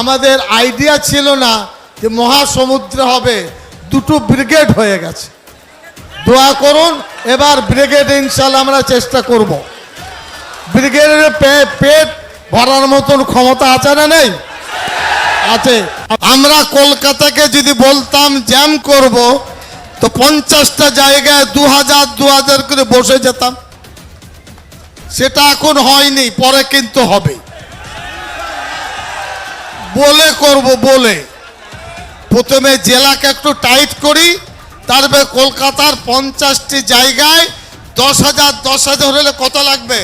আমাদের আইডিয়া ছিল না যে মহাসমুদ্র হবে, দুটো ব্রিগেড হয়ে গেছে। দোয়া করুন, এবার ব্রিগেড ইনশাল্লাহ আমরা চেষ্টা করব। ব্রিগেডের পেট ভরার মতন ক্ষমতা আছে না নেই? আছে। আমরা কলকাতাকে যদি বলতাম জ্যাম করব, তো পঞ্চাশটা জায়গায় দু হাজার দু হাজার করে বসে যেতাম। সেটা এখন হয়নি, পরে কিন্তু হবে। বলে করব বলে। প্রথমে জেলাকে একটু টাইট করি, তারপরে কলকাতার পঞ্চাশটি জায়গায় দশ হাজার দশ হাজার হলে কত লাগবে?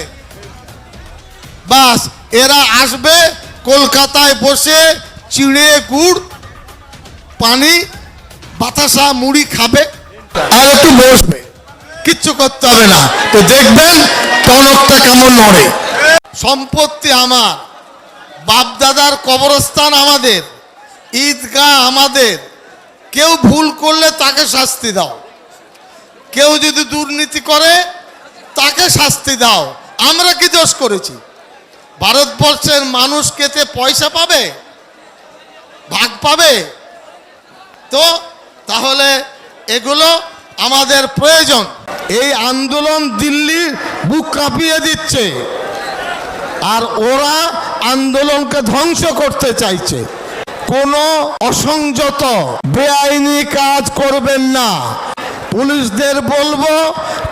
বাস, এরা আসবে কলকাতায় বসে চিড়ে, গুড়, পানি, বাতাসা, মুড়ি খাবে। আর একটু বসবে। কিচ্ছু করতে হবে না। তো দেখবেন টনকটা কেমন নড়ে। সম্পত্তি আমার। বাপদাদার কবরস্থান আমাদের, ঈদগাহ আমাদের। কেউ ভুল করলে তাকে শাস্তি দাও। কেউ যদি দুর্নীতি করে, তাকে শাস্তি দাও। আমরা কি দোষ করেছি? ভারতবর্ষের মানুষ কেতে পয়সা পাবে? ভাগ পাবে? তো তাহলে এগুলো আমাদের প্রয়োজন। এই আন্দোলন দিল্লির বুক কাঁপিয়ে দিচ্ছে। আর ওরা আন্দোলনকে ধ্বংস করতে চাইছে। কোনো অসংযত, বেআইনি কাজ করবেন না। পুলিশদের বলব,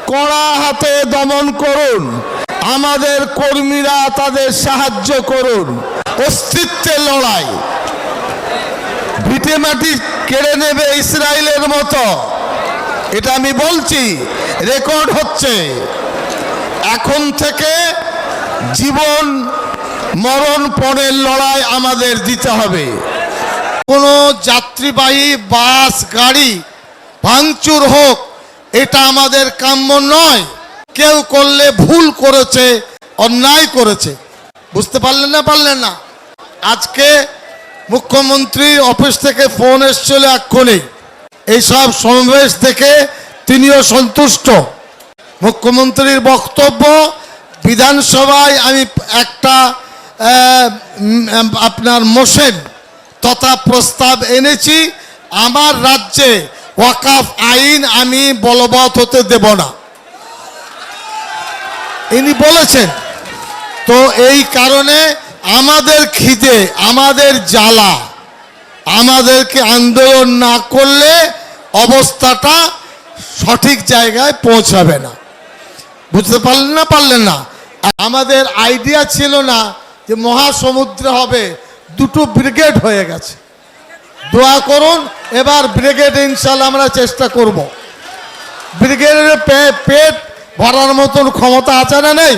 কড়া হাতে দমন করুন। আমাদের কর্মীরা তাদের সাহায্য করুন। অস্তিত্বের লড়াই। ভিটে মাটি কেড়ে নেবে ইসরায়েলের মতো। এটা আমি বলছি, রেকর্ড হচ্ছে। এখন থেকে জীবন, মরণ পণের লড়াই আমাদের দিতে হবে। কোনো যাত্রীবাহী বাস, গাড়ি ভাঙচুর হোক, এটা আমাদের কাম্য নয়। কেউ করলে ভুল করেছে, অন্যায় করেছে। বুঝতে পারলেন না পারলেন না? আজকে মুখ্যমন্ত্রী অফিস থেকে ফোন এসছিল এক্ষুনি। এইসব সমাবেশ দেখে তিনিও সন্তুষ্ট। মুখ্যমন্ত্রীর বক্তব্য বিধানসভায় আমি একটা আপনার মোশন তথা প্রস্তাব এনেছি, আমার রাজ্যে ওয়াকাফ আইন আমি বলবৎ হতে দেব না। ইনি বলেছেন, তো এই কারণে আমাদের খিদে, আমাদের জ্বালা, আমাদেরকে আন্দোলন না করলে অবস্থাটা সঠিক জায়গায় পৌঁছাবে না। বুঝতে পারলেন না পারলেন না? আমাদের আইডিয়া ছিল না যে মহাসমুদ্র হবে, দুটো ব্রিগেড হয়ে গেছে। দোয়া করুন, এবার ব্রিগেড ইনশাল্লাহ আমরা চেষ্টা করব। ব্রিগেডের পেট ভরার মতন ক্ষমতা আছে না নেই?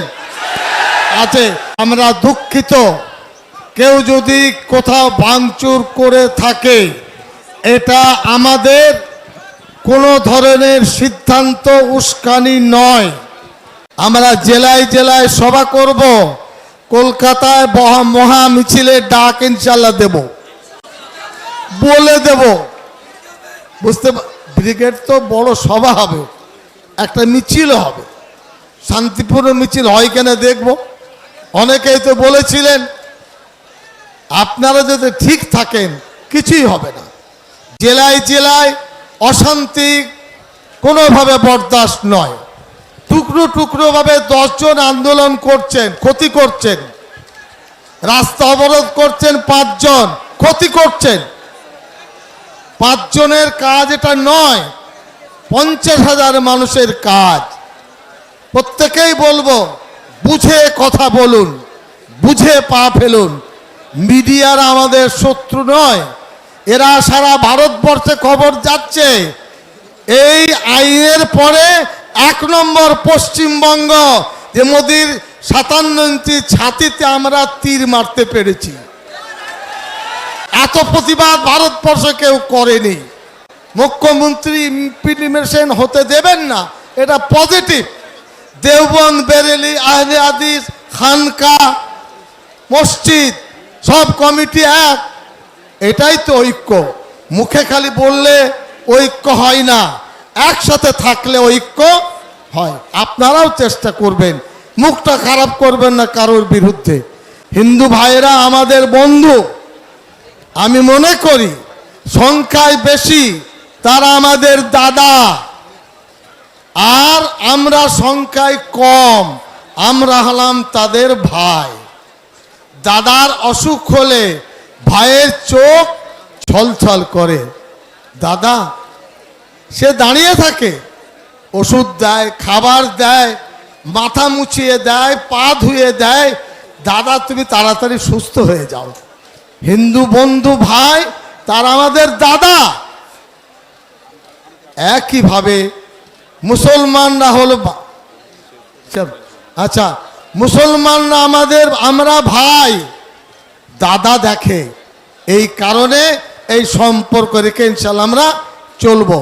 আছে। আমরা দুঃখিত। কেউ যদি কোথাও ভাঙচুর করে থাকে, এটা আমাদের কোনো ধরনের সিদ্ধান্ত উস্কানি নয়। আমরা জেলায় জেলায় সভা করব। কলকাতায় মহা মিছিলের ডাক ইনশাল্লাহ দেব। বলে দেব। বুঝতে ব্রিগেড তো বড় সভা হবে। একটা মিছিল হবে। শান্তিপূর্ণ মিছিল হয় কেনা দেখব। অনেকেই তো বলেছিলেন, আপনারা যদি ঠিক থাকেন, কিছুই হবে না। জেলায় জেলায় অশান্তি কোনোভাবে বরদাস্ত নয়। টুকরো টুকরো ভাবে দশজন আন্দোলন করছেন, ক্ষতি করছেন। রাস্তা অবরোধ করছেন পাঁচজন, ক্ষতি করছেন। পাঁচজনের কাজ এটা নয়, পঞ্চাশ হাজার মানুষের কাজ। প্রত্যেকেই বলব, বুঝে কথা বলুন, বুঝে পা ফেলুন। মিডিয়ার আমাদের শত্রু নয়, এরা সারা ভারতবর্ষে খবর যাচ্ছে। এই আইনের পরে এক নম্বর পশ্চিমবঙ্গ, যে মোদির সাতান্ন ইঞ্চি ছাতিতে আমরা তীর মারতে পেরেছি। এত প্রতিবাদ ভারতবর্ষ কেউ করেনি। মুখ্যমন্ত্রী ইমপ্লিমেশন হতে দেবেন না, এটা পজিটিভ। দেওবন্দ, বেরেলি, আহলে আদিস খানকা, মসজিদ, সব কমিটি এক। এটাই তো ঐক্য। মুখে খালি বললে ঐক্য হয় না। একসাথে থাকলে ঐক্য হয়। আপনারাও চেষ্টা করবেন। মুখটা খারাপ করবেন না কারোর বিরুদ্ধে। হিন্দু ভাইয়েরা, আমাদের বন্ধু, আমি মনে করি সংখ্যায় বেশি তারা আমাদের দাদা। আর আমরা সংখ্যায় কম, আমরা হলাম তাদের ভাই। দাদার অসুখ হলে ভাইয়ের চোখ ছলছল করে। দাদা সে দাঁড়িয়ে থাকে। ওষুধ দেয়, খাবার দেয়, মাথা মুছিয়ে দেয়, পা ধুয়ে দেয়। দাদা, তুমি তাড়াতাড়ি সুস্থ হয়ে যাও। হিন্দু বন্ধু ভাই, তার আমাদের দাদা। একইভাবে মুসলমানরা হলো আচ্ছা মুসলমানরা আমাদের, আমরা ভাই। দাদা দেখে, এই কারণে এই সম্পর্ক রেখে ইনশাল্লাহ আমরা চলবো।